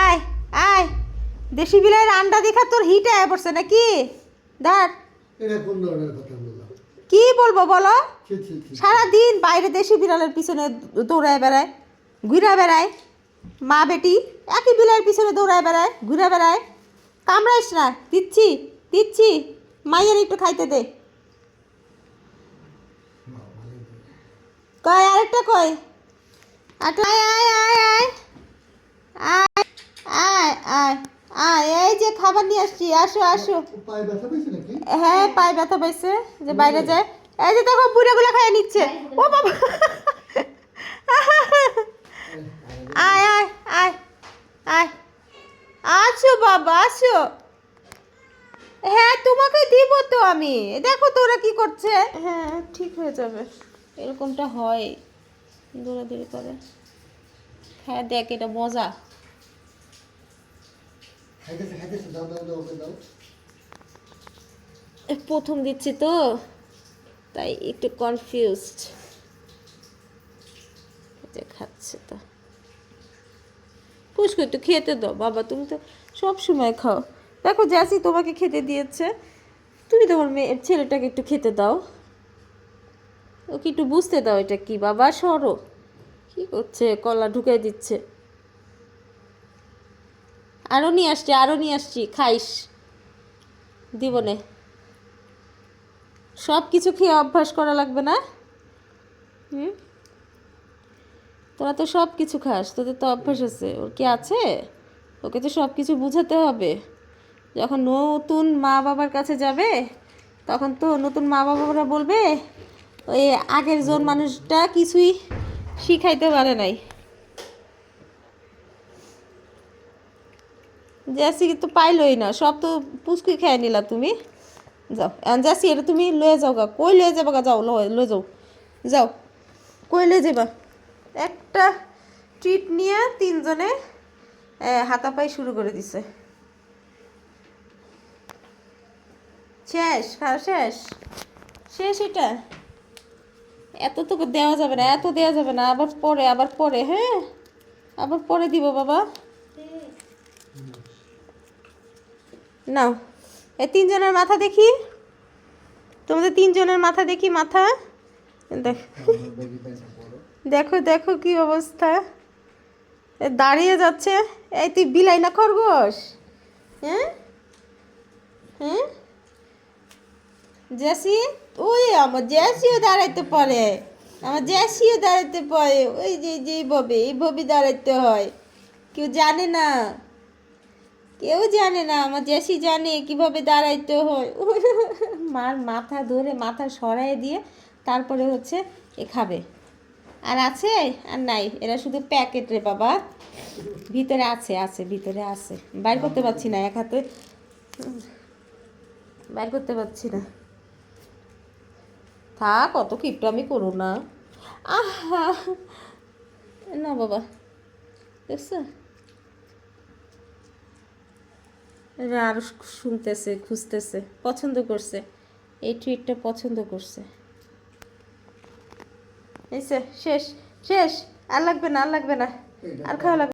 আয় আয়। দেশি বিলাইয়ের আন্ডা দেখা তোর হিট আয় পড়ছে নাকি? ধর। কি বলব বলো? ছি সারাদিন বাইরে দেশি বিড়ালের পিছনে দৌড়ায় বেড়ায় ঘুরে বেড়ায়। মা বেটি একই বিড়ালের পিছনে দৌড়ায় বেড়ায় ঘুরে বেড়ায়। কামড়াইস না দিচ্ছি দিচ্ছি। মাইয়ের একটু খাইতে দে। কয় আরেকটা কয়। আয় আয় আয় আয় আয় আয় এই যে খাবার নিয়ে আসছি আসো আসো। হ্যাঁ পায়ে ব্যথা পাইছে যে বাইরে যায়। এই যে দেখো বুড়াগুলো খাইয়ে নিচ্ছে। ও বাবা। আয় আয় আয় আয়। আসো বাবা আসো। হ্যাঁ তোমাকে দিব তো আমি। দেখো তো ওরা কি করছে। হ্যাঁ ঠিক হয়ে যাবে। এরকমটা হয়। দৌড়াদৌড়ি করে। হ্যাঁ দেখ এটা মজা। প্রথম দিচ্ছি তো। তাই একটু কনফিউজড যে খাচ্ছে তো। পুষ্কু একটু খেতে দাও। বাবা, তুমি তো সব সময় খাও। দেখো, জ্যাসি তোমাকে খেতে দিয়েছে। তুমি তোমার মেয়ে, ছেলেটাকে একটু খেতে দাও। ওকে একটু বুঝতে দাও এটা কি। বাবা, সরো। কি করছে? কলা ঢুকাই দিচ্ছে। আরও নিয়ে আসছি আরও নিয়ে আসছি, খাইস। দিবনে সব কিছু খেয়ে অভ্যাস করা লাগবে না? হুম? তোরা তো সব কিছু খাস, তোদের তো অভ্যাস আছে। ওর কি আছে? ওকে তো সব কিছু বুঝাতে হবে। যখন নতুন মা বাবার কাছে যাবে, তখন তো নতুন মা বাবারা বলবে, ওই আগের জন মানুষটা কিছুই শিখাইতে পারে নাই। জ্যাসি তো পাইলই না সব তো পুচকুই খেয়ে নিলা তুমি। যাও যাচ্ছি এটা তুমি লয়ে যাও গা। কই লয়ে যাব গা? যাও লয়ে যাও। যাও কই লয়ে যাবা? একটা ট্রিট নিয়ে তিনজনে এ, হাতাপাই শুরু করে দিছে। শেষ খাওয়া শেষ? শেষ এটা? এত তো দেওয়া যাবে না এত দেওয়া যাবে না। আবার পরে আবার পরে হ্যাঁ? আবার পরে দিব বাবা। নাও এই তিনজনের মাথা দেখি। তোমাদের তিনজনের মাথা দেখি, মাথা। দেখো। দেখো কি অবস্থা। দাঁড়িয়ে যাচ্ছে। এই তুই বিলাই না খরগোশ? হ্যাঁ? হ্যাঁ? জ্যাসি ওই আমার জ্যাসিও দাঁড়াইতে পারে। আমার জ্যাসিও দাঁড়াইতে পারে। ওই যে যে এইভাবে এইভাবে দাঁড়াইতে হয়। কেউ জানে না। কেউ জানে না, আমার জ্যাসি জানে কীভাবে দাঁড়াইতে হয়। মার মাথা ধরে মাথা সরাই দিয়ে তারপরে হচ্ছে এ খাবে। আর আছে? আর নাই। এরা শুধু প্যাকেট রে বাবা। ভিতরে আছে আছে, ভিতরে আছে। বাইর করতে পারছি না এক হাতে। বাইর করতে পারছি না। থাক, অত কিপটা আমি করো না। আহা! না বাবা। দেখছ? এরা আরও শুনতেছে, খুঁজতেছে, পছন্দ করছে। এই টুইটটা পছন্দ করছে। এই শেষ শেষ। আর লাগবে না, আর লাগবে না। আর খাওয়া লাগবে।